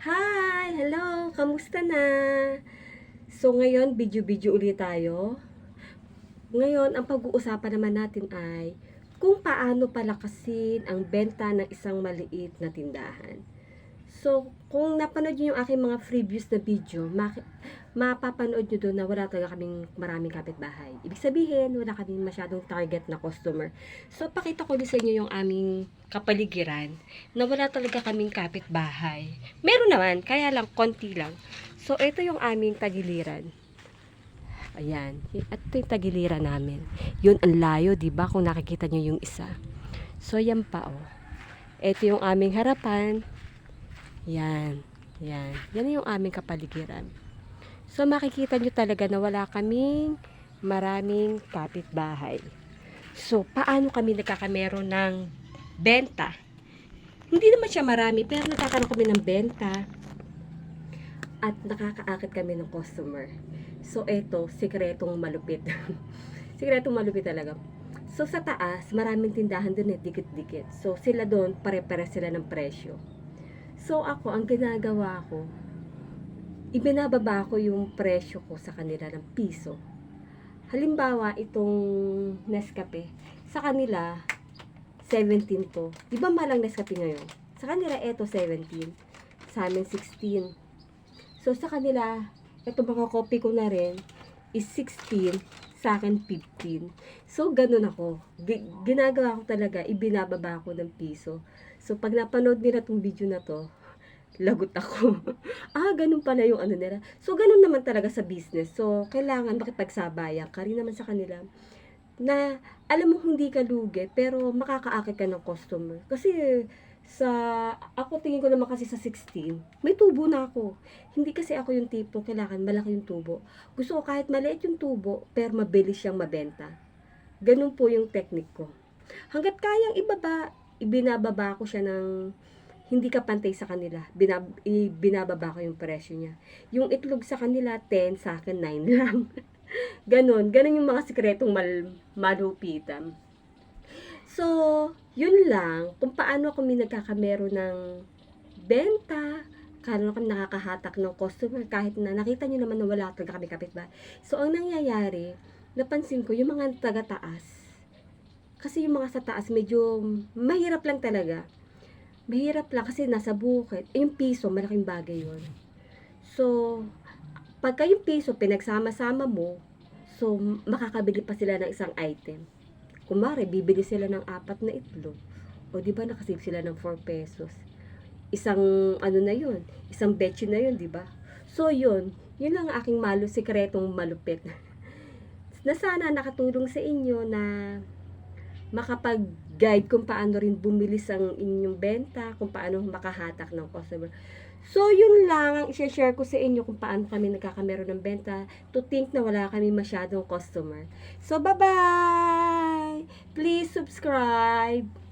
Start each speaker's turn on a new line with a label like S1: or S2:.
S1: Hi! Hello! Kamusta na? So ngayon, video-video ulit tayo. Ngayon, ang pag-uusapan naman natin ay kung paano palakasin ang benta ng isang maliit na tindahan. So, kung napanood nyo yung aking mga previous na video, mapapanood nyo doon na wala talaga kaming maraming kapitbahay. Ibig sabihin, wala kaming masyadong target na customer. So, pakita ko din sa inyo yung aming kapaligiran na wala talaga kaming kapitbahay. Meron naman, kaya lang, konti lang. So, ito yung aming tagiliran. Ayan. At ito yung tagiliran namin. Yun, ang layo, di ba? Kung nakikita nyo yung isa. So, yan pa, oh. Ito yung aming harapan. Yan. Yan. Yan yung aming kapaligiran. So, makikita nyo talaga na wala kaming maraming kapitbahay. So, paano kami nagkakamero ng benta? Hindi naman siya marami, pero nagkakaroon kami ng benta at nakakaakit kami ng customer. So, eto, sikretong malupit. sikretong malupit talaga. So, sa taas, maraming tindahan dun eh, dikit-dikit. So, sila doon, pare-pare sila ng presyo. So, ako, ang ginagawa ko, ibinababa ko yung presyo ko sa kanila ng piso. Halimbawa, itong Nescafe, sa kanila, 17 to. Di ba malang Nescafe ngayon? Sa kanila, eto 17. Sa amin, 16. So, sa kanila, eto mga copy ko na rin, is 16. Sa akin, 15. So, ganun ako. Gi- ginagawa ko talaga, ibinababa ko ng piso. So, pag napanood nila tong video na to, lagot ako. ah, ganun pala yung ano nila. So, ganun naman talaga sa business. So, kailangan makipagsabayan ka rin naman sa kanila na alam mo hindi ka lugi, pero makakaakit ka ng customer. Kasi sa, ako tingin ko naman kasi sa 16, may tubo na ako. Hindi kasi ako yung tipo, kailangan malaki yung tubo. Gusto ko kahit maliit yung tubo, pero mabilis siyang mabenta. Ganun po yung technique ko. Hanggat kayang ibaba, ibinababa ko siya ng hindi ka pantay sa kanila. Binab, binababa ko yung presyo niya. Yung itlog sa kanila, 10, sa akin 9 lang. ganon. Ganon yung mga sikretong mal, malupitan. So, yun lang. Kung paano kami nagkakamero ng benta, paano kami nakakahatak ng customer kahit na nakita nyo naman na wala talaga kami kapitbahay. So, ang nangyayari, napansin ko, yung mga taga-taas, kasi yung mga sa taas, medyo mahirap lang talaga. Mahirap lang kasi nasa bukid. Eh, yung piso, malaking bagay yun. So, pagka yung piso, pinagsama-sama mo, so, makakabili pa sila ng isang item. Kumare, bibili sila ng apat na itlog. O, di ba, nakasave sila ng 4 pesos. Isang, ano na yun, isang betchy na yun, di ba? So, yun, yun lang ang aking malo, sikretong malupit. na sana nakatulong sa inyo na makapag-guide kung paano rin bumilis ang inyong benta, kung paano makahatak ng customer. So, yun lang ang i-share ko sa inyo kung paano kami nagkakamero ng benta to think na wala kami masyadong customer. So, bye-bye! Please subscribe!